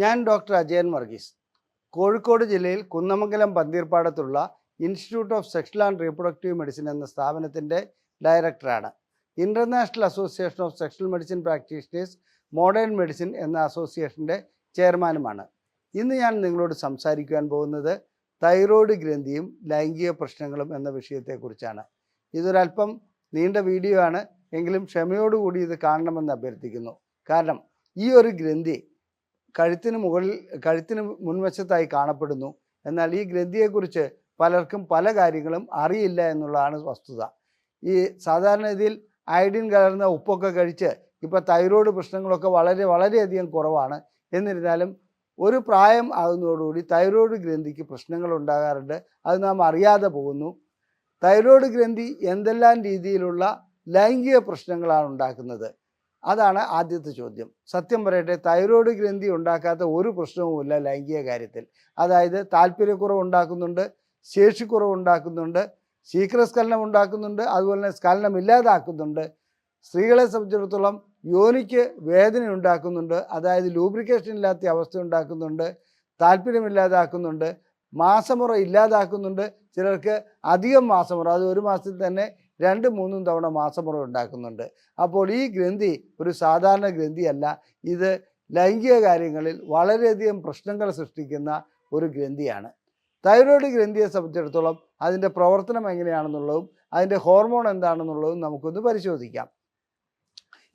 ഞാൻ ഡോക്ടർ അജയൻ വർഗീസ്. കോഴിക്കോട് ജില്ലയിൽ Kunnamangalam പന്തീർപ്പാടത്തുള്ള institute of sexual and reproductive medicine എന്ന സ്ഥാപനത്തിന്റെ ഡയറക്ടറാണ്. International association of sexual medicine practitioners modern medicine എന്ന അസോസിയേഷന്റെ ചെയർമാനുമാണ്. ഇന്ന് ഞാൻ നിങ്ങളോട് സംസാരിക്കുവാൻ പോകുന്നത് തൈറോയ്ഡ് ഗ്രന്ഥിയും ലൈംഗിക പ്രശ്നങ്ങളും എന്ന വിഷയത്തെക്കുറിച്ചാണ്. ഇതൊരല്പം നീണ്ട വീഡിയോ ആണ് എങ്കിലും ക്ഷമയോടുകൂടി ഇത് കാണണമെന്ന് അഭ്യർത്ഥിക്കുന്നു. കാരണം ഈ ഒരു ഗ്രന്ഥി കഴുത്തിന് മുകളിൽ കഴുത്തിന് മുൻവശത്തായി കാണപ്പെടുന്നു. എന്നാൽ ഈ ഗ്രന്ഥിയെക്കുറിച്ച് പലർക്കും പല കാര്യങ്ങളും അറിയില്ല എന്നുള്ളതാണ് വസ്തുത. ഈ സാധാരണ ഇതിൽ അയഡിൻ കലർന്ന ഉപ്പൊക്കെ കഴിച്ച് ഇപ്പോൾ തൈറോയ്ഡ് പ്രശ്നങ്ങളൊക്കെ വളരെ വളരെയധികം കുറവാണ്. എന്നിരുന്നാലും ഒരു പ്രായം ആകുന്നതോടുകൂടി തൈറോയ്ഡ് ഗ്രന്ഥിക്ക് പ്രശ്നങ്ങൾ ഉണ്ടാകാറുണ്ട്. അത് നാം അറിയാതെ പോകുന്നു. തൈറോയ്ഡ് ഗ്രന്ഥി എന്തെല്ലാം രീതിയിലുള്ള ലൈംഗിക പ്രശ്നങ്ങളാണ് ഉണ്ടാക്കുന്നത്? അതാണ് ആദ്യത്തെ ചോദ്യം. സത്യം പറയട്ടെ തൈറോയ്ഡ് ഗ്രന്ഥി ഉണ്ടാക്കാത്ത ഒരു പ്രശ്നവുമില്ല ലൈംഗിക കാര്യത്തിൽ. അതായത് താല്പര്യക്കുറവ് ഉണ്ടാക്കുന്നുണ്ട് ശേഷിക്കുറവ് ഉണ്ടാക്കുന്നുണ്ട് ശീഘ്രസ്ഖലനം ഉണ്ടാക്കുന്നുണ്ട് അതുപോലെ തന്നെ സ്ഖലനം ഇല്ലാതാക്കുന്നുണ്ട്. സ്ത്രീകളെ സംബന്ധിച്ചിടത്തോളം യോനിക്ക് വേദന ഉണ്ടാക്കുന്നുണ്ട് അതായത് ലൂബ്രിക്കേഷൻ ഇല്ലാത്ത അവസ്ഥ ഉണ്ടാക്കുന്നുണ്ട് താല്പര്യമില്ലാതാക്കുന്നുണ്ട് മാസമുറ ഇല്ലാതാക്കുന്നുണ്ട് ചിലർക്ക് അധികം മാസമുറ അത് ഒരു മാസത്തിൽ തന്നെ രണ്ട് മൂന്നും തവണ മാസമുറ ഉണ്ടാക്കുന്നുണ്ട്. അപ്പോൾ ഈ ഗ്രന്ഥി ഒരു സാധാരണ ഗ്രന്ഥിയല്ല. ഇത് ലൈംഗിക കാര്യങ്ങളിൽ വളരെയധികം പ്രശ്നങ്ങൾ സൃഷ്ടിക്കുന്ന ഒരു ഗ്രന്ഥിയാണ്. തൈറോയ്ഡ് ഗ്രന്ഥിയെ സംബന്ധിച്ചിടത്തോളം അതിന്റെ പ്രവർത്തനം എങ്ങനെയാണെന്നുള്ളതും അതിന്റെ ഹോർമോൺ എന്താണെന്നുള്ളതും നമുക്കൊന്ന് പരിശോധിക്കാം.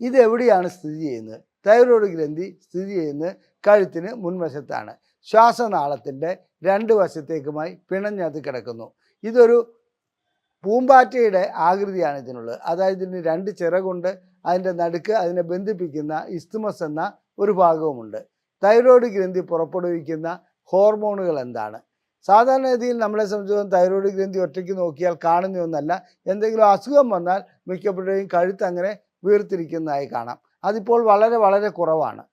ഇത് എവിടെയാണ് സ്ഥിതി ചെയ്യുന്നത്? തൈറോയ്ഡ് ഗ്രന്ഥി സ്ഥിതി ചെയ്യുന്നത് കഴുത്തിന് മുൻവശത്താണ്. ശ്വാസനാളത്തിന്റെ രണ്ട് വശത്തേക്കുമായി പിണഞ്ഞത് കിടക്കുന്നു. ഇതൊരു പൂമ്പാറ്റയുടെ ആകൃതിയാണ് ഇതിനുള്ളത്. അതായത് ഇതിന് രണ്ട് ചിറകുണ്ട് അതിന്റെ നടുക്ക് അതിനെ ബന്ധിപ്പിക്കുന്ന ഇസ്തുമസ് എന്ന ഒരു ഭാഗവുമുണ്ട്. തൈറോയ്ഡ് ഗ്രന്ഥി പുറപ്പെടുവിക്കുന്ന ഹോർമോണുകൾ എന്താണ്? സാധാരണഗതിയിൽ നമ്മളെ സംബന്ധിച്ചിടത്തോളം തൈറോയ്ഡ് ഗ്രന്ഥി ഒറ്റയ്ക്ക് നോക്കിയാൽ കാണുന്ന ഒന്നല്ല. എന്തെങ്കിലും അസുഖം വന്നാൽ മിക്കപ്പോഴും കഴുത്ത് അങ്ങനെ വീർത്തിരിക്കുന്നതായി കാണാം. അതിപ്പോൾ വളരെ വളരെ കുറവാണ്.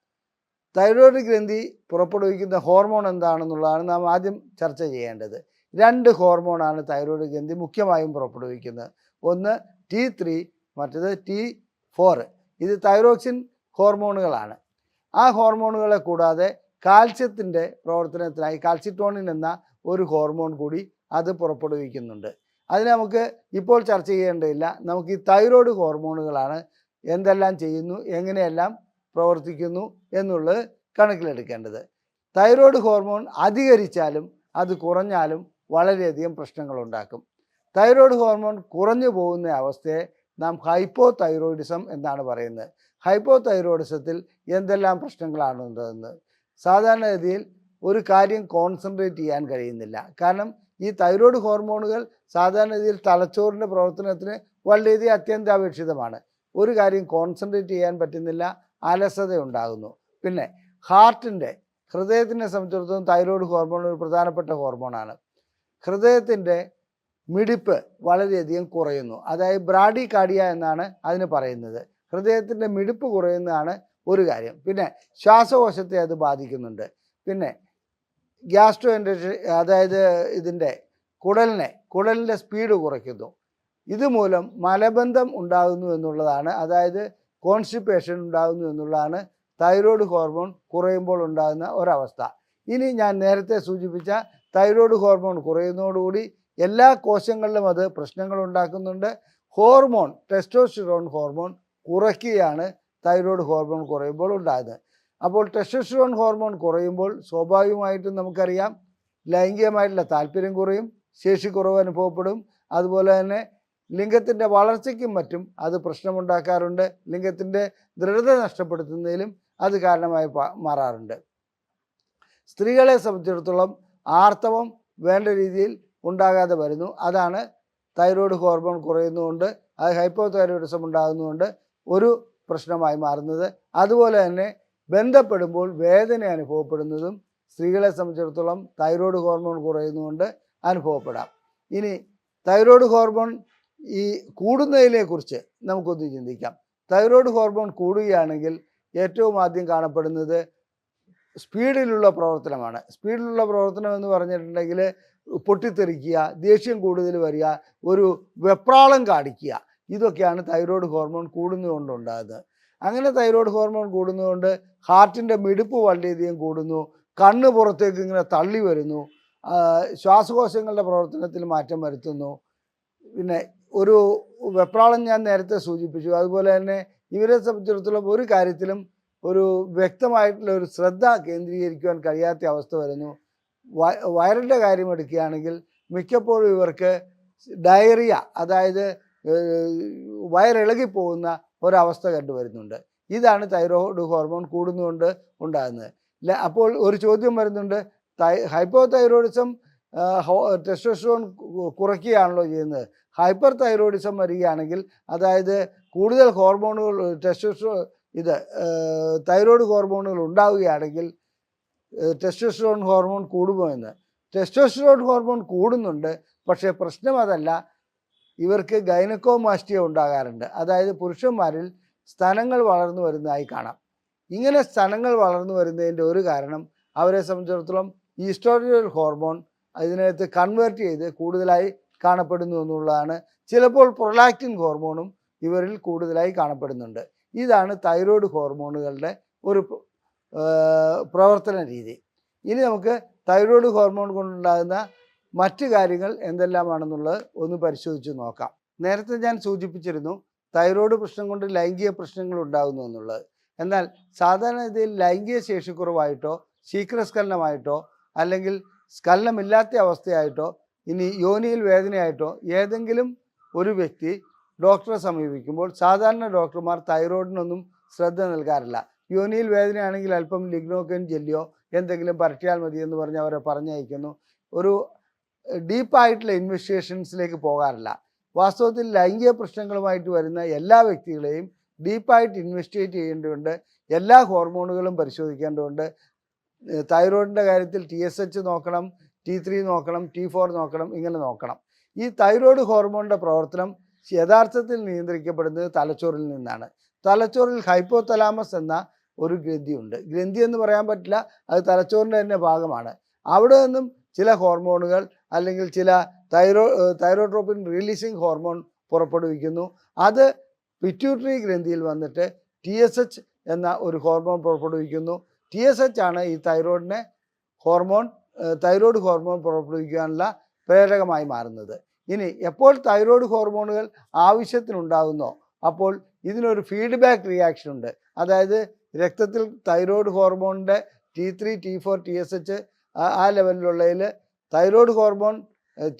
തൈറോയ്ഡ് ഗ്രന്ഥി പുറപ്പെടുവിക്കുന്ന ഹോർമോൺ എന്താണെന്നുള്ളതാണ് നാം ആദ്യം ചർച്ച ചെയ്യേണ്ടത്. രണ്ട് ഹോർമോണാണ് തൈറോയ്ഡ് ഗ്രന്ഥി മുഖ്യമായും പുറപ്പെടുവിക്കുന്നത്. ഒന്ന് ടി ത്രീ മറ്റത് ടി ഫോർ ഇത് തൈറോക്സിൻ ഹോർമോണുകളാണ്. ആ ഹോർമോണുകളെ കൂടാതെ കാൽസ്യത്തിന്റെ പ്രവർത്തനത്തിനായി കാൽസിറ്റോണിൻ എന്ന ഒരു ഹോർമോൺ കൂടി അത് പുറപ്പെടുവിക്കുന്നുണ്ട്. അതിന് നമുക്ക് ഇപ്പോൾ ചർച്ച ചെയ്യേണ്ടതില്ല. നമുക്ക് ഈ തൈറോയ്ഡ് ഹോർമോണുകളാണ് എന്തെല്ലാം ചെയ്യുന്നു എങ്ങനെയെല്ലാം പ്രവർത്തിക്കുന്നു എന്നുള്ളത് കണക്കിലെടുക്കേണ്ടത്. തൈറോയ്ഡ് ഹോർമോൺ അധികരിച്ചാലും അത് കുറഞ്ഞാലും വളരെയധികം പ്രശ്നങ്ങൾ ഉണ്ടാക്കും തൈറോയ്ഡ് ഹോർമോൺ കുറഞ്ഞു പോകുന്ന അവസ്ഥയെ നാം ഹൈപ്പോ തൈറോയിഡിസം എന്നാണ് പറയുന്നത്. ഹൈപ്പോ തൈറോയിഡിസത്തിൽ എന്തെല്ലാം പ്രശ്നങ്ങളാണ് സാധാരണഗതിയിൽ ഒരു കാര്യം കോൺസെൻട്രേറ്റ് ചെയ്യാൻ കഴിയുന്നില്ല. കാരണം ഈ തൈറോയ്ഡ് ഹോർമോണുകൾ സാധാരണഗതിയിൽ തലച്ചോറിന്റെ പ്രവർത്തനത്തിന് വളരെയധികം അത്യന്താപേക്ഷിതമാണ്. ഒരു കാര്യം കോൺസെൻട്രേറ്റ് ചെയ്യാൻ പറ്റുന്നില്ല അലസത ഉണ്ടാകുന്നു പിന്നെ ഹാർട്ടിന്റെ ഹൃദയത്തിനെ സംബന്ധിച്ചിടത്തോളം തൈറോയ്ഡ് ഹോർമോൺ ഒരു പ്രധാനപ്പെട്ട ഹോർമോണാണ്. ഹൃദയത്തിന്റെ മിടിപ്പ് വളരെയധികം കുറയുന്നു. അതായത് ബ്രാഡി കാർഡിയ എന്നാണ് അതിന് പറയുന്നത്. ഹൃദയത്തിന്റെ മിടിപ്പ് കുറയുന്നതാണ് ഒരു കാര്യം. പിന്നെ ശ്വാസകോശത്തെ അത് ബാധിക്കുന്നുണ്ട്. പിന്നെ ഗ്യാസ്ട്രോ അതായത് ഇതിന്റെ കുടലിനെ കുടലിന്റെ സ്പീഡ് കുറയ്ക്കുന്നു. ഇതുമൂലം മലബന്ധം ഉണ്ടാകുന്നു എന്നുള്ളതാണ്. അതായത് കോൺസ്റ്റിപ്പേഷൻ ഉണ്ടാകുന്നു എന്നുള്ളതാണ്. തൈറോയ്ഡ് ഹോർമോൺ കുറയുമ്പോൾ ഉണ്ടാകുന്ന ഒരവസ്ഥ. ഇനി ഞാൻ നേരത്തെ സൂചിപ്പിച്ച തൈറോയ്ഡ് ഹോർമോൺ കുറയുന്നതോടുകൂടി എല്ലാ കോശങ്ങളിലും അത് പ്രശ്നങ്ങൾ ഉണ്ടാക്കുന്നുണ്ട് ഹോർമോൺ ടെസ്റ്റോസ്റ്റിറോൺ ഹോർമോൺ കുറയ്ക്കുകയാണ് തൈറോയ്ഡ് ഹോർമോൺ കുറയുമ്പോൾ ഉണ്ടായത്. അപ്പോൾ ടെസ്റ്റോസ്റ്റിറോൺ ഹോർമോൺ കുറയുമ്പോൾ സ്വാഭാവികമായിട്ടും നമുക്കറിയാം ലൈംഗികമായിട്ടുള്ള താല്പര്യം കുറയും ശേഷി കുറവ് അനുഭവപ്പെടും. അതുപോലെ തന്നെ ലിംഗത്തിന്റെ വളർച്ചയ്ക്കും മറ്റും അത് പ്രശ്നമുണ്ടാക്കാറുണ്ട്. ലിംഗത്തിന്റെ ദൃഢത നഷ്ടപ്പെടുത്തുന്നതിലും അത് കാരണമായി മാറാറുണ്ട്. സ്ത്രീകളെ സംബന്ധിച്ചിടത്തോളം ആർത്തവം വേണ്ട രീതിയിൽ ഉണ്ടാകാതെ വരുന്നു. അതാണ് തൈറോയ്ഡ് ഹോർമോൺ കുറയുന്നതുകൊണ്ട് അത് ഹൈപ്പോ തൈറോയിഡിസം ഉണ്ടാകുന്നതുകൊണ്ട് ഒരു പ്രശ്നമായി മാറുന്നത്. അതുപോലെ തന്നെ ബന്ധപ്പെടുമ്പോൾ വേദന അനുഭവപ്പെടുന്നതും സ്ത്രീകളെ സംബന്ധിച്ചിടത്തോളം തൈറോയ്ഡ് ഹോർമോൺ കുറയുന്നതുകൊണ്ട് അനുഭവപ്പെടാം. ഇനി തൈറോയ്ഡ് ഹോർമോൺ ഈ കൂടുന്നതിനെക്കുറിച്ച് നമുക്കൊന്ന് ചിന്തിക്കാം. തൈറോയ്ഡ് ഹോർമോൺ കൂടുകയാണെങ്കിൽ ഏറ്റവും ആദ്യം കാണപ്പെടുന്നത് സ്പീഡിലുള്ള പ്രവർത്തനമാണ്. സ്പീഡിലുള്ള പ്രവർത്തനം എന്ന് പറഞ്ഞിട്ടുണ്ടെങ്കിൽ പൊട്ടിത്തെറിക്കുക ദേഷ്യം കൂടുതൽ വരിക ഒരു വെപ്രാളം കാണിക്കുക. ഇതൊക്കെയാണ് തൈറോയ്ഡ് ഹോർമോൺ കൂടുന്നതുകൊണ്ടുണ്ടാകുന്നത്. അങ്ങനെ തൈറോയ്ഡ് ഹോർമോൺ കൂടുന്നതുകൊണ്ട് ഹാർട്ടിന്റെ മിടിപ്പ് വളരെയധികം കൂടുന്നു കണ്ണ് പുറത്തേക്ക് ഇങ്ങനെ തള്ളി വരുന്നു ശ്വാസകോശങ്ങളുടെ പ്രവർത്തനത്തിൽ മാറ്റം വരുത്തുന്നു. പിന്നെ ഒരു വെപ്രാളം ഞാൻ നേരത്തെ സൂചിപ്പിച്ചു. അതുപോലെ തന്നെ ഇവരെ സംബന്ധിച്ചിടത്തോളം ഒരു കാര്യത്തിലും ഒരു വ്യക്തമായിട്ടുള്ള ഒരു ശ്രദ്ധ കേന്ദ്രീകരിക്കുവാൻ കഴിയാത്ത അവസ്ഥ വരുന്നു. വയറിന്റെ കാര്യം എടുക്കുകയാണെങ്കിൽ മിക്കപ്പോഴും ഇവർക്ക് ഡയറിയ അതായത് വയറിളകിപ്പോകുന്ന വയറിളകി പോകുന്ന ഒരവസ്ഥ കണ്ടുവരുന്നുണ്ട്. ഇതാണ് തൈറോയിഡ് ഹോർമോൺ കൂടുന്നതുകൊണ്ട് ഉണ്ടാകുന്നത്. അപ്പോൾ ഒരു ചോദ്യം വരുന്നുണ്ട് തൈ ഹൈപ്പോ തൈറോയിഡിസം ടെസ്റ്റോസ്റ്റിറോൺ കുറയ്ക്കുകയാണല്ലോ ചെയ്യുന്നത്. ഹൈപ്പർ തൈറോയിഡിസം വരികയാണെങ്കിൽ അതായത് കൂടുതൽ ഹോർമോണുകൾ ടെസ്റ്റോസ്റ്റിറോ ഇത് തൈറോയ്ഡ് ഹോർമോണുകൾ ഉണ്ടാവുകയാണെങ്കിൽ ടെസ്റ്റോസ്റ്റിറോൺ ഹോർമോൺ കൂടുമോ എന്ന്. ടെസ്റ്റോസ്റ്റിറോൺ ഹോർമോൺ കൂടുന്നുണ്ട് പക്ഷേ പ്രശ്നം അതല്ല. ഇവർക്ക് ഗൈനക്കോമാസ്റ്റിയ ഉണ്ടാകാറുണ്ട്. അതായത് പുരുഷന്മാരിൽ സ്ഥലങ്ങൾ വളർന്നു വരുന്നതായി കാണാം. ഇങ്ങനെ സ്ഥലങ്ങൾ വളർന്നു വരുന്നതിന്റെ ഒരു കാരണം അവരെ സംബന്ധിച്ചിടത്തോളം ഈസ്ട്രോജൻ ഹോർമോൺ അതിനകത്ത് കൺവേർട്ട് ചെയ്ത് കൂടുതലായി കാണപ്പെടുന്നു എന്നുള്ളതാണ്. ചിലപ്പോൾ പ്രൊലാക്റ്റിൻ ഹോർമോണും ഇവരിൽ കൂടുതലായി കാണപ്പെടുന്നുണ്ട്. ഇതാണ് തൈറോയ്ഡ് ഹോർമോണുകളുടെ ഒരു പ്രവർത്തന രീതി. ഇനി നമുക്ക് തൈറോയ്ഡ് ഹോർമോൺ കൊണ്ടുണ്ടാകുന്ന മറ്റ് കാര്യങ്ങൾ എന്തെല്ലാമാണെന്നുള്ളത് ഒന്ന് പരിശോധിച്ച് നോക്കാം. നേരത്തെ ഞാൻ സൂചിപ്പിച്ചിരുന്നു തൈറോയ്ഡ് പ്രശ്നം കൊണ്ട് ലൈംഗിക പ്രശ്നങ്ങൾ ഉണ്ടാകുന്നു എന്നുള്ളത്. എന്നാൽ സാധാരണഗതിയിൽ ലൈംഗിക ശേഷിക്കുറവായിട്ടോ ശീഘ്രസ്ഖലനമായിട്ടോ അല്ലെങ്കിൽ സ്ഖലനമില്ലാത്ത അവസ്ഥയായിട്ടോ ഇനി യോനിയിൽ വേദനയായിട്ടോ ഏതെങ്കിലും ഒരു വ്യക്തി ഡോക്ടറെ സമീപിക്കുമ്പോൾ സാധാരണ ഡോക്ടർമാർ തൈറോയിഡിനൊന്നും ശ്രദ്ധ നൽകാറില്ല. യോനിയിൽ വേദനയാണെങ്കിൽ അല്പം ലിഗ്നോക്കൻ ജെല്ലിയോ എന്തെങ്കിലും പരട്ടിയാൽ മതി എന്ന് പറഞ്ഞ് അവരെ പറഞ്ഞയക്കുന്നു. ഒരു ഡീപ്പായിട്ടുള്ള ഇൻവെസ്റ്റിഗേഷൻസിലേക്ക് പോകാറില്ല. വാസ്തവത്തിൽ ലൈംഗിക പ്രശ്നങ്ങളുമായിട്ട് വരുന്ന എല്ലാ വ്യക്തികളെയും ഡീപ്പായിട്ട് ഇൻവെസ്റ്റിഗേറ്റ് ചെയ്യേണ്ടതുണ്ട്. എല്ലാ ഹോർമോണുകളും പരിശോധിക്കേണ്ടതുണ്ട്. തൈറോയിഡിന്റെ കാര്യത്തിൽ ടി എസ് എച്ച് നോക്കണം ടി ത്രീ നോക്കണം ടി ഫോർ നോക്കണം ഇങ്ങനെ നോക്കണം. ഈ തൈറോയ്ഡ് ഹോർമോണിന്റെ പ്രവർത്തനം യഥാർത്ഥത്തിൽ നിയന്ത്രിക്കപ്പെടുന്നത് തലച്ചോറിൽ നിന്നാണ്. തലച്ചോറിൽ ഹൈപ്പോ തലാമസ് എന്ന ഒരു ഗ്രന്ഥിയുണ്ട്. ഗ്രന്ഥി എന്ന് പറയാൻ പറ്റില്ല അത് തലച്ചോറിന്റെ തന്നെ ഭാഗമാണ്. അവിടെ നിന്നും ചില ഹോർമോണുകൾ അല്ലെങ്കിൽ ചില തൈറോ തൈറോട്രോപ്പിൻ റിലീസിങ് ഹോർമോൺ പുറപ്പെടുവിക്കുന്നു. അത് പിറ്റ്യൂട്ടറി ഗ്രന്ഥിയിൽ വന്നിട്ട് ടി എസ് എച്ച് എന്ന ഒരു ഹോർമോൺ പുറപ്പെടുവിക്കുന്നു. ടി എസ് എച്ച് ആണ് ഈ തൈറോയിഡിനെ ഹോർമോൺ തൈറോയിഡ് ഹോർമോൺ പുറപ്പെടുവിക്കാനുള്ള പ്രേരകമായി മാറുന്നത്. ഇനി എപ്പോൾ തൈറോയ്ഡ് ഹോർമോണുകൾ ആവശ്യത്തിനുണ്ടാകുന്നോ അപ്പോൾ ഇതിനൊരു ഫീഡ്ബാക്ക് റിയാക്ഷൻ ഉണ്ട്. അതായത് രക്തത്തിൽ thyroid ഹോർമോണിന്റെ T three T four T S H ആ ലെവലിലുള്ളതിൽ തൈറോയ്ഡ് ഹോർമോൺ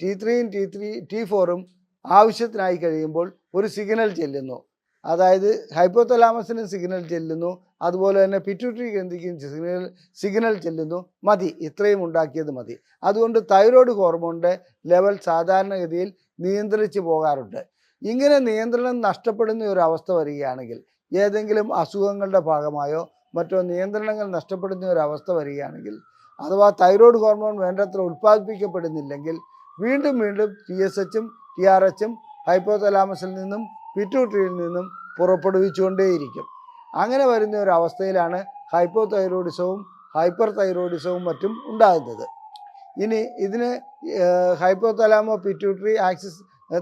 ടി ത്രീയും ടി ത്രീ ടി ഫോറും ആവശ്യത്തിനായി കഴിയുമ്പോൾ ഒരു സിഗ്നൽ ചെല്ലുന്നു. അതായത് ഹൈപ്പോതലാമസിന് സിഗ്നൽ ചെല്ലുന്നു അതുപോലെ തന്നെ പിറ്റ്യൂട്ടറി ഗ്രന്ഥിക്കും സിഗ്നൽ സിഗ്നൽ ചെല്ലുന്നു. മതി. ഇത്രയും ഉണ്ടാക്കിയത് മതി. അതുകൊണ്ട് തൈറോയ്ഡ് ഹോർമോണിന്റെ ലെവൽ സാധാരണഗതിയിൽ നിയന്ത്രിച്ച് പോകാറുണ്ട്. ഇങ്ങനെ നിയന്ത്രണം നഷ്ടപ്പെടുന്ന ഒരു അവസ്ഥ വരികയാണെങ്കിൽ ഏതെങ്കിലും അസുഖങ്ങളുടെ ഭാഗമായോ മറ്റോ നിയന്ത്രണങ്ങൾ നഷ്ടപ്പെടുന്ന ഒരു അവസ്ഥ വരികയാണെങ്കിൽ അഥവാ തൈറോയ്ഡ് ഹോർമോൺ വേണ്ടത്ര ഉൽപ്പാദിപ്പിക്കപ്പെടുന്നില്ലെങ്കിൽ വീണ്ടും വീണ്ടും ടി എസ് എച്ചും ടി ആർ എച്ചും ഹൈപ്പോതലാമസിൽ നിന്നും പിറ്റ്യൂട്ടറിയിൽ നിന്നും പുറപ്പെടുവിച്ചുകൊണ്ടേയിരിക്കും. അങ്ങനെ വരുന്ന ഒരു അവസ്ഥയിലാണ് ഹൈപ്പോ തൈറോയിഡിസവും ഹൈപ്പർ തൈറോയിഡിസവും മറ്റും ഉണ്ടാകുന്നത്. ഇനി ഇതിന് hypothalamo pituitary axis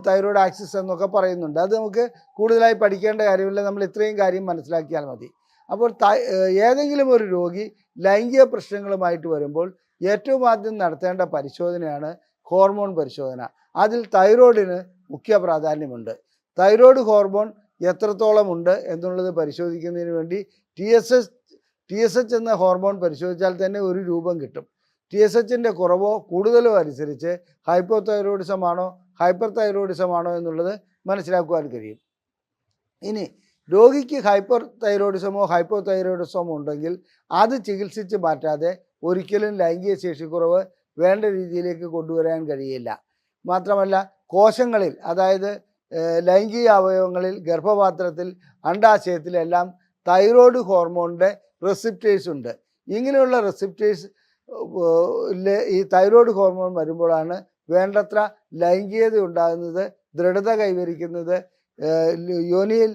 thyroid axis എന്നൊക്കെ പറയുന്നുണ്ട്. അത് നമുക്ക് കൂടുതലായി പഠിക്കേണ്ട കാര്യമില്ല. നമ്മൾ ഇത്രയും കാര്യം മനസ്സിലാക്കിയാൽ മതി. അപ്പോൾ ഏതെങ്കിലും ഒരു രോഗി ലൈംഗിക പ്രശ്നങ്ങളുമായിട്ട് വരുമ്പോൾ ഏറ്റവും ആദ്യം നടത്തേണ്ട പരിശോധനയാണ് ഹോർമോൺ പരിശോധന. അതിൽ തൈറോയിഡിന് മുഖ്യ പ്രാധാന്യമുണ്ട്. തൈറോയ്ഡ് ഹോർമോൺ എത്രത്തോളം ഉണ്ട് എന്നുള്ളത് പരിശോധിക്കുന്നതിന് വേണ്ടി T S H T S H എന്ന ഹോർമോൺ പരിശോധിച്ചാൽ തന്നെ ഒരു രൂപം കിട്ടും. ടി എസ് എച്ചിന്റെ കുറവോ കൂടുതലോ അനുസരിച്ച് ഹൈപ്പോ തൈറോയിഡിസം ആണോ ഹൈപ്പർ തൈറോയിഡിസം ആണോ എന്നുള്ളത് മനസ്സിലാക്കുവാൻ കഴിയും. ഇനി രോഗിക്ക് ഹൈപ്പർ തൈറോയിഡിസമോ ഹൈപ്പോ തൈറോയിഡിസമോ ഉണ്ടെങ്കിൽ അത് ചികിത്സിച്ച് മാറ്റാതെ ഒരിക്കലും ലൈംഗിക ശേഷിക്കുറവ് വേണ്ട രീതിയിലേക്ക് കൊണ്ടുവരാൻ കഴിയില്ല. മാത്രമല്ല കോശങ്ങളിൽ അതായത് ലൈംഗിക അവയവങ്ങളിൽ ഗർഭപാത്രത്തിൽ അണ്ടാശയത്തിലെല്ലാം തൈറോയ്ഡ് ഹോർമോണിന്റെ റെസിപ്റ്റേഴ്സ് ഉണ്ട്. ഇങ്ങനെയുള്ള റെസിപ്റ്റേഴ്സ് ഈ തൈറോയ്ഡ് ഹോർമോൺ വരുമ്പോഴാണ് വേണ്ടത്ര ലൈംഗികത ഉണ്ടാകുന്നത് ദൃഢത കൈവരിക്കുന്നത് യോനിയിൽ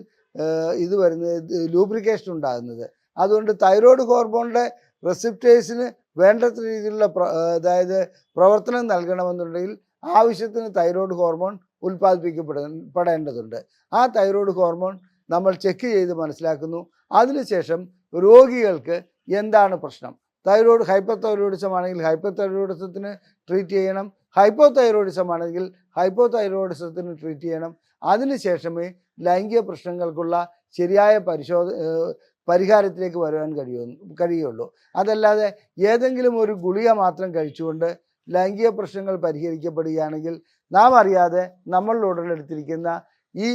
ഇത് വരുന്നത് ലൂബ്രിക്കേഷൻ ഉണ്ടാകുന്നത്. അതുകൊണ്ട് തൈറോയ്ഡ് ഹോർമോണിന്റെ റെസിപ്റ്റേഴ്സിന് വേണ്ടത്ര രീതിയിലുള്ള അതായത് പ്രവർത്തനം നൽകണമെന്നുണ്ടെങ്കിൽ ആവശ്യത്തിന് തൈറോയ്ഡ് ഹോർമോൺ ഉൽപ്പാദിപ്പിക്കപ്പെട പെടേണ്ടതുണ്ട് ആ തൈറോയ്ഡ് ഹോർമോൺ നമ്മൾ ചെക്ക് ചെയ്ത് മനസ്സിലാക്കുന്നു. അതിനുശേഷം രോഗികൾക്ക് എന്താണ് പ്രശ്നം? തൈറോയ്ഡ് ഹൈപ്പർ തൈറോയിഡിസം ആണെങ്കിൽ ഹൈപ്പർ തൈറോയിഡിസത്തിന് ട്രീറ്റ് ചെയ്യണം. ഹൈപ്പോ തൈറോയിഡിസം ആണെങ്കിൽ ഹൈപ്പോ തൈറോയിഡിസത്തിന് ട്രീറ്റ് ചെയ്യണം. അതിനുശേഷമേ ലൈംഗിക പ്രശ്നങ്ങൾക്കുള്ള ശരിയായ പരിശോധ പരിഹാരത്തിലേക്ക് വരുവാൻ കഴിയൂ കഴിയുള്ളൂ അതല്ലാതെ ഏതെങ്കിലും ഒരു ഗുളിക മാത്രം കഴിച്ചുകൊണ്ട് ലൈംഗിക പ്രശ്നങ്ങൾ പരിഹരിക്കപ്പെടുകയാണെങ്കിൽ നാം അറിയാതെ നമ്മൾ ഉടലെടുത്തിരിക്കുന്ന ഈ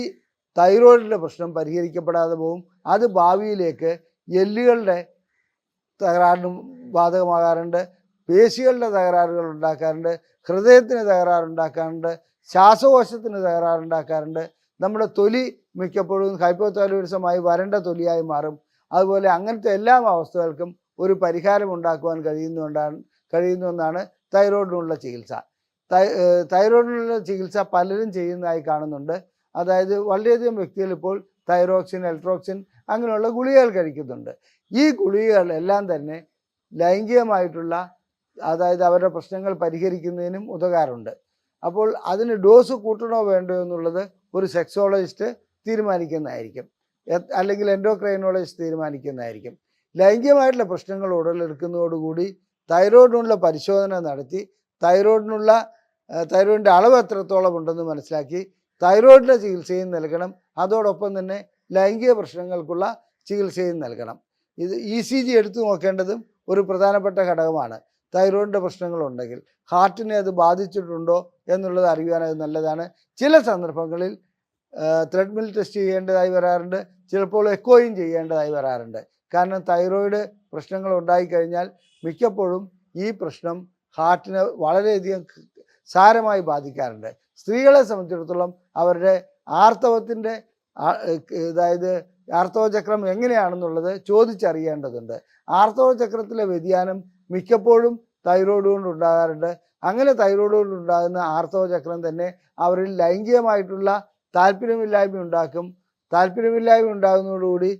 തൈറോയിഡിന്റെ പ്രശ്നം പരിഹരിക്കപ്പെടാതെ പോകും അത് ഭാവിയിലേക്ക് എല്ലുകളുടെ തകരാറിനും ബാധകമാകാറുണ്ട്. പേശികളുടെ തകരാറുകൾ ഉണ്ടാക്കാറുണ്ട്. ഹൃദയത്തിന് തകരാറുണ്ടാക്കാറുണ്ട് ശ്വാസകോശത്തിന് തകരാറുണ്ടാക്കാറുണ്ട് നമ്മുടെ തൊലി മിക്കപ്പോഴും ഹൈപ്പോതൈറോയിഡിസമായി വരണ്ട തൊലിയായി മാറും. അതുപോലെ അങ്ങനത്തെ എല്ലാ അവസ്ഥകൾക്കും ഒരു പരിഹാരം ഉണ്ടാക്കുവാൻ കഴിയുന്നുകൊണ്ടാണ് കഴിയുന്നുവെന്നാണ് തൈറോയിഡിനുള്ള ചികിത്സ. തൈറോയിഡിനുള്ള ചികിത്സ പലരും ചെയ്യുന്നതായി കാണുന്നുണ്ട്. അതായത് വളരെയധികം വ്യക്തികൾ ഇപ്പോൾ തൈറോക്സിൻ എൽട്രോക്സിൻ അങ്ങനെയുള്ള ഗുളികകൾ കഴിക്കുന്നുണ്ട്. ഈ ഗുളികകളെല്ലാം തന്നെ ലൈംഗികമായിട്ടുള്ള അതായത് അവരുടെ പ്രശ്നങ്ങൾ പരിഹരിക്കുന്നതിനും ഉതകാറുണ്ട് അപ്പോൾ അതിന് ഡോസ് കൂട്ടണോ വേണ്ടോ എന്നുള്ളത് ഒരു സെക്സോളജിസ്റ്റ് തീരുമാനിക്കുന്നതായിരിക്കും. അല്ലെങ്കിൽ എൻഡോക്രൈനോളജിസ്റ്റ് തീരുമാനിക്കുന്നതായിരിക്കും. ലൈംഗികമായിട്ടുള്ള പ്രശ്നങ്ങൾ ഉടലെടുക്കുന്നതോടുകൂടി തൈറോയിഡിനുള്ള പരിശോധന നടത്തി തൈറോയിഡിനുള്ള തൈറോയിഡിന്റെ അളവ് എത്രത്തോളം ഉണ്ടെന്ന് മനസ്സിലാക്കി തൈറോയിഡിന്റെ ചികിത്സയും നൽകണം. അതോടൊപ്പം തന്നെ ലൈംഗിക പ്രശ്നങ്ങൾക്കുള്ള ചികിത്സയും നൽകണം. ഇത് ഇ സി ജി എടുത്തു നോക്കേണ്ടതും ഒരു പ്രധാനപ്പെട്ട ഘടകമാണ്. തൈറോയിഡിന്റെ പ്രശ്നങ്ങളുണ്ടെങ്കിൽ ഹാർട്ടിനെ അത് ബാധിച്ചിട്ടുണ്ടോ എന്നുള്ളത് അറിയുവാൻ അത് നല്ലതാണ്. ചില സന്ദർഭങ്ങളിൽ ത്രെഡ്മിൽ ടെസ്റ്റ് ചെയ്യേണ്ടതായി വരാറുണ്ട്. ചിലപ്പോൾ എക്കോയും ചെയ്യേണ്ടതായി വരാറുണ്ട്. കാരണം തൈറോയിഡ് പ്രശ്നങ്ങൾ ഉണ്ടായിക്കഴിഞ്ഞാൽ മിക്കപ്പോഴും ഈ പ്രശ്നം ഹാർട്ടിനെ വളരെയധികം സാരമായി ബാധിക്കാറുണ്ട്. സ്ത്രീകളെ സംബന്ധിച്ചിടത്തോളം അവരുടെ ആർത്തവത്തിന്റെ അതായത് ആർത്തവചക്രം എങ്ങനെയാണെന്നുള്ളത് ചോദിച്ചറിയേണ്ടതുണ്ട്. ആർത്തവചക്രത്തിലെ വ്യതിയാനം മിക്കപ്പോഴും തൈറോയ്ഡ് കൊണ്ട് ഉണ്ടാകാറുണ്ട് അങ്ങനെ തൈറോയ്ഡ് കൊണ്ട് ഉണ്ടാകുന്ന ആർത്തവചക്രം തന്നെ അവരിൽ ലൈംഗികമായിട്ടുള്ള താല്പര്യമില്ലായ്മ ഉണ്ടാക്കും താല്പര്യമില്ലായ്മ ഉണ്ടാകുന്നതോടുകൂടി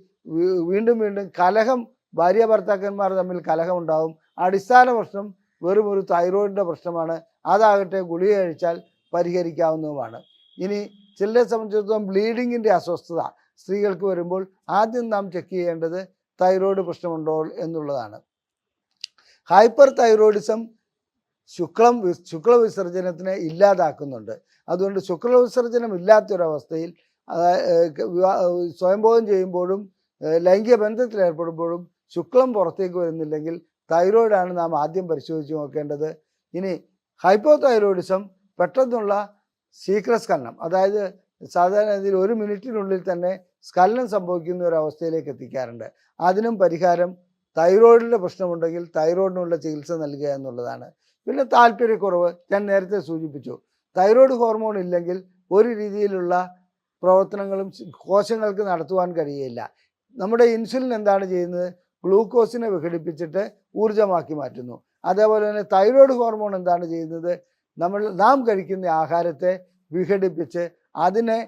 വീണ്ടും വീണ്ടും കലഹം ഭാര്യ ഭർത്താക്കന്മാർ തമ്മിൽ കലഹമുണ്ടാവും. അടിസ്ഥാന പ്രശ്നം വെറും ഒരു തൈറോയിഡിന്റെ പ്രശ്നമാണ്. അതാകട്ടെ ഗുളിക കഴിച്ചാൽ പരിഹരിക്കാവുന്നതുമാണ്. ഇനി ചിലരെ സംബന്ധിച്ചിടത്തോളം ബ്ലീഡിങ്ങിന്റെ അസ്വസ്ഥത സ്ത്രീകൾക്ക് വരുമ്പോൾ ആദ്യം നാം ചെക്ക് ചെയ്യേണ്ടത് തൈറോയ്ഡ് പ്രശ്നമുണ്ടോ എന്നുള്ളതാണ്. ഹൈപ്പർ തൈറോയിഡിസം ശുക്ലം ശുക്ല ശുക്ലവിസർജനത്തിനെ ഇല്ലാതാക്കുന്നുണ്ട്. അതുകൊണ്ട് ശുക്ലവിസർജനം ഇല്ലാത്തൊരവസ്ഥയിൽ സ്വയംഭോഗം ചെയ്യുമ്പോഴും ലൈംഗിക ബന്ധത്തിൽ ഏർപ്പെടുമ്പോഴും ശുക്ലം പുറത്തേക്ക് വരുന്നില്ലെങ്കിൽ തൈറോയിഡാണ് നാം ആദ്യം പരിശോധിച്ച് നോക്കേണ്ടത്. ഇനി ഹൈപ്പോ തൈറോയിഡിസം പെട്ടെന്നുള്ള ശീഘ്രസ്ഖലനം അതായത് സാധാരണ ഇതിൽ ഒരു മിനിറ്റിനുള്ളിൽ തന്നെ സ്കലനം സംഭവിക്കുന്ന ഒരു അവസ്ഥയിലേക്ക് എത്തിക്കാറുണ്ട്. അതിനും പരിഹാരം തൈറോയിഡിന്റെ പ്രശ്നമുണ്ടെങ്കിൽ തൈറോയിഡിനുള്ള ചികിത്സ നൽകുക എന്നുള്ളതാണ്. പിന്നെ താല്പര്യക്കുറവ് ഞാൻ നേരത്തെ സൂചിപ്പിച്ചു. തൈറോയ്ഡ് ഹോർമോൺ ഇല്ലെങ്കിൽ ഒരു രീതിയിലുള്ള പ്രവർത്തനങ്ങളും കോശങ്ങൾക്ക് നടത്തുവാൻ കഴിയില്ല. നമ്മുടെ ഇൻസുലിൻ എന്താണ് ചെയ്യുന്നത്? ഗ്ലൂക്കോസിനെ വിഘടിപ്പിച്ചിട്ട് ഊർജമാക്കി മാറ്റുന്നു. അതേപോലെ തന്നെ തൈറോയ്ഡ് ഹോർമോൺ എന്താണ് ചെയ്യുന്നത്? നമ്മൾ നാം കഴിക്കുന്ന ആഹാരത്തെ വിഘടിപ്പിച്ച് അതിനെ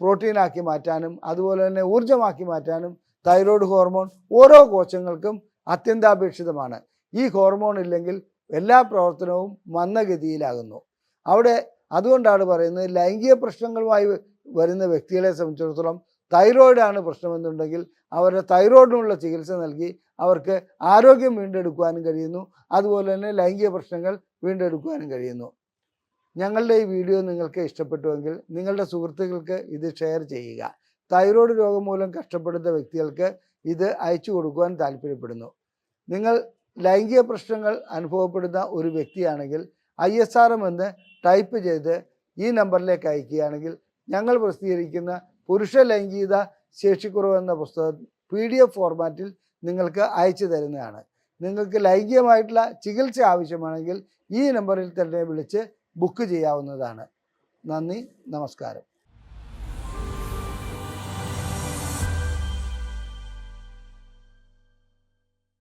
പ്രോട്ടീനാക്കി മാറ്റാനും അതുപോലെ തന്നെ ഊർജമാക്കി മാറ്റാനും തൈറോയ്ഡ് ഹോർമോൺ ഓരോ കോശങ്ങൾക്കും അത്യന്താപേക്ഷിതമാണ്. ഈ ഹോർമോൺ ഇല്ലെങ്കിൽ എല്ലാ പ്രവർത്തനവും മന്ദഗതിയിലാകുന്നു. അവിടെ അതുകൊണ്ടാണ് പറയുന്നത് ലൈംഗിക പ്രശ്നങ്ങളുമായി വരുന്ന വ്യക്തികളെ സംബന്ധിച്ചിടത്തോളം തൈറോയിഡാണ് പ്രശ്നമെന്നുണ്ടെങ്കിൽ അവരുടെ തൈറോയിഡിനുള്ള ചികിത്സ നൽകി അവർക്ക് ആരോഗ്യം വീണ്ടെടുക്കുവാനും കഴിയുന്നു. അതുപോലെ തന്നെ ലൈംഗിക പ്രശ്നങ്ങൾ വീണ്ടെടുക്കുവാനും കഴിയുന്നു. ഞങ്ങളുടെ ഈ വീഡിയോ നിങ്ങൾക്ക് ഇഷ്ടപ്പെട്ടുവെങ്കിൽ നിങ്ങളുടെ സുഹൃത്തുക്കൾക്ക് ഇത് ഷെയർ ചെയ്യുക. തൈറോയ്ഡ് രോഗം മൂലം കഷ്ടപ്പെടുന്ന വ്യക്തികൾക്ക് ഇത് അയച്ചു കൊടുക്കുവാൻ താല്പര്യപ്പെടുന്നു. നിങ്ങൾ ലൈംഗിക പ്രശ്നങ്ങൾ അനുഭവപ്പെടുന്ന ഒരു വ്യക്തിയാണെങ്കിൽ ഐ എസ് ആർ എം എന്ന് ടൈപ്പ് ചെയ്ത് ഈ നമ്പറിലേക്ക് അയക്കുകയാണെങ്കിൽ ഞങ്ങൾ പ്രസിദ്ധീകരിക്കുന്ന പുരുഷ ലൈംഗികത ശേഷിക്കുറവ് എന്ന പുസ്തകം പി ഡി എഫ് ഫോർമാറ്റിൽ നിങ്ങൾക്ക് അയച്ചു തരുന്നതാണ്. നിങ്ങൾക്ക് ലൈംഗികമായിട്ടുള്ള ചികിത്സ ആവശ്യമാണെങ്കിൽ ഈ നമ്പറിൽ തന്നെ വിളിച്ച് ബുക്ക് ചെയ്യാവുന്നതാണ്. നന്ദി നമസ്കാരം.